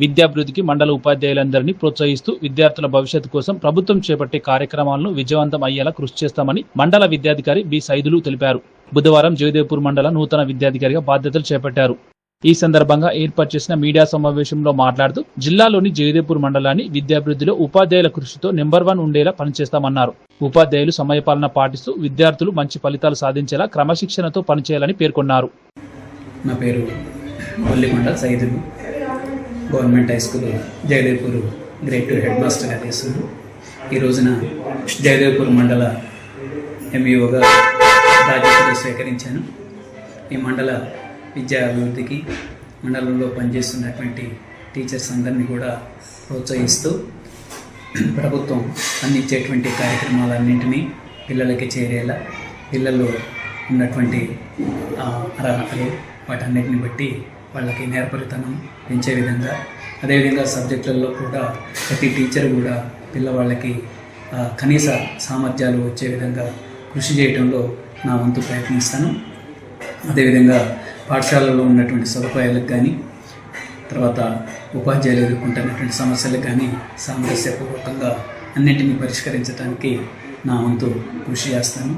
విద్యాభివృద్ధికి మండల ఉపాధ్యాయులందరినీ ప్రోత్సహిస్తూ విద్యార్థుల భవిష్యత్తు కోసం ప్రభుత్వం చేపట్టే కార్యక్రమాలను విజయవంతం అయ్యేలా కృషి చేస్తామని మండల విద్యాధికారి బి. సైదులు తెలిపారు. బుధవారం జయదేవ్పూర్ మండల నూతన విద్యాధికారిగా బాధ్యతలు చేపట్టారు. ఈ సందర్భంగా ఏర్పాటు చేసిన మీడియా సమావేశంలో మాట్లాడుతూ జిల్లాలోని జయదేవ్పూర్ మండలాన్ని విద్యాభివృద్ధిలో ఉపాధ్యాయుల కృషితో నెంబర్ వన్ ఉండేలా పనిచేస్తామన్నారు. ఉపాధ్యాయులు సమయపాలన పాటిస్తూ విద్యార్థులు మంచి ఫలితాలు సాధించేలా క్రమశిక్షణతో పనిచేయాలని పేర్కొన్నారు. నా పేరు Saidulu. Government high school Jaydevpur grade two head మాస్టర్గా చేస్తున్నాను ఈ రోజున జయదేవ్పూర్ మండల ఎంఈఓగా బాధ్యతలు స్వీకరించాను. ఈ మండల విద్యా అభివృద్ధికి మండలంలో పనిచేస్తున్నటువంటి టీచర్స్ అందరినీ కూడా ప్రోత్సహిస్తూ ప్రభుత్వం అందించేటువంటి కార్యక్రమాలన్నింటినీ పిల్లలకి చేరేలా పిల్లల్లో ఉన్నటువంటి అర్హతలు వాటన్నిటిని బట్టి వాళ్ళకి నేర్పరితనం పెంచే విధంగా అదేవిధంగా సబ్జెక్టులలో కూడా ప్రతి టీచర్ కూడా పిల్లవాళ్ళకి కనీస సామర్థ్యాలు వచ్చే విధంగా కృషి చేయడంలో నా వంతు ప్రయత్నిస్తాను. అదేవిధంగా పాఠశాలలో ఉన్నటువంటి సదుపాయాలకు కానీ తర్వాత ఉపాధ్యాయులు ఎదుర్కొంటున్నటువంటి సమస్యలకు కానీ సామరస్యపూర్వకంగా అన్నింటినీ పరిష్కరించడానికి నా వంతు కృషి చేస్తాను.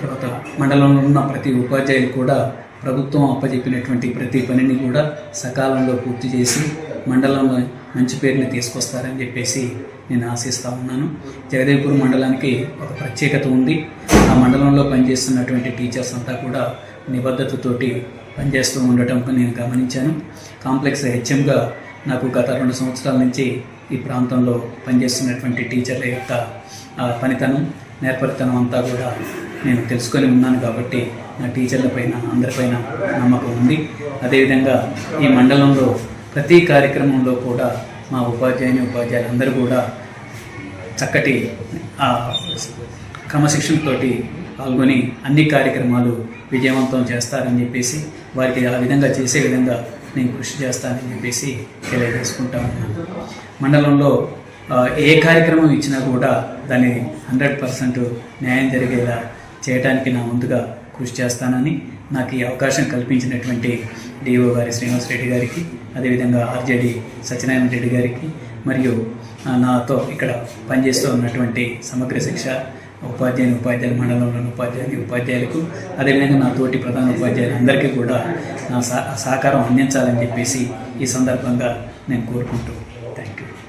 తర్వాత మండలంలో ఉన్న ప్రతి ఉపాధ్యాయులు కూడా ప్రభుత్వం అప్పచెప్పినటువంటి ప్రతి పనిని కూడా సకాలంలో పూర్తి చేసి మండలంలో మంచి పేరుని తీసుకొస్తారని చెప్పేసి నేను ఆశిస్తూ ఉన్నాను. జగదేవ్పూర్ మండలానికి ఒక ప్రత్యేకత ఉంది. ఆ మండలంలో పనిచేస్తున్నటువంటి టీచర్స్ అంతా కూడా నిబద్ధతతోటి పనిచేస్తూ ఉండటం నేను గమనించాను. కాంప్లెక్స్ హెచ్ఎంగా నాకు గత రెండు సంవత్సరాల నుంచి ఈ ప్రాంతంలో పనిచేస్తున్నటువంటి టీచర్ల యొక్క ఆ, పనితనం నేర్పరితనం అంతా కూడా నేను తెలుసుకొని ఉన్నాను కాబట్టి నా టీచర్ల పైన అందరిపైన నమ్మకం ఉంది. అదేవిధంగా ఈ మండలంలో ప్రతి కార్యక్రమంలో కూడా మా ఉపాధ్యాయుని ఉపాధ్యాయులు అందరూ కూడా చక్కటి ఆ, క్రమశిక్షణతోటి పాల్గొని అన్ని కార్యక్రమాలు విజయవంతం చేస్తారని చెప్పేసి వారికి ఆ విధంగా చేసే విధంగా నేను కృషి చేస్తానని చెప్పేసి తెలియజేసుకుంటా ఉన్నాను. మండలంలో ఏ కార్యక్రమం ఇచ్చినా కూడా దాన్ని హండ్రెడ్ పర్సెంట్ న్యాయం జరిగేలా చేయడానికి నా ముందుగా కృషి చేస్తానని నాకు ఈ అవకాశం కల్పించినటువంటి డిఓ గారి శ్రీనివాస్ రెడ్డి గారికి అదేవిధంగా ఆర్జేడి సత్యనారాయణ రెడ్డి గారికి మరియు నాతో ఇక్కడ పనిచేస్తూ ఉన్నటువంటి సమగ్ర శిక్ష ఉపాధ్యాయుని ఉపాధ్యాయుల మండలంలోని ఉపాధ్యాయుని ఉపాధ్యాయులకు అదేవిధంగా నా తోటి ప్రధాన ఉపాధ్యాయులు అందరికీ కూడా నా సహకారం అందించాలని చెప్పేసి ఈ సందర్భంగా నేను కోరుకుంటూ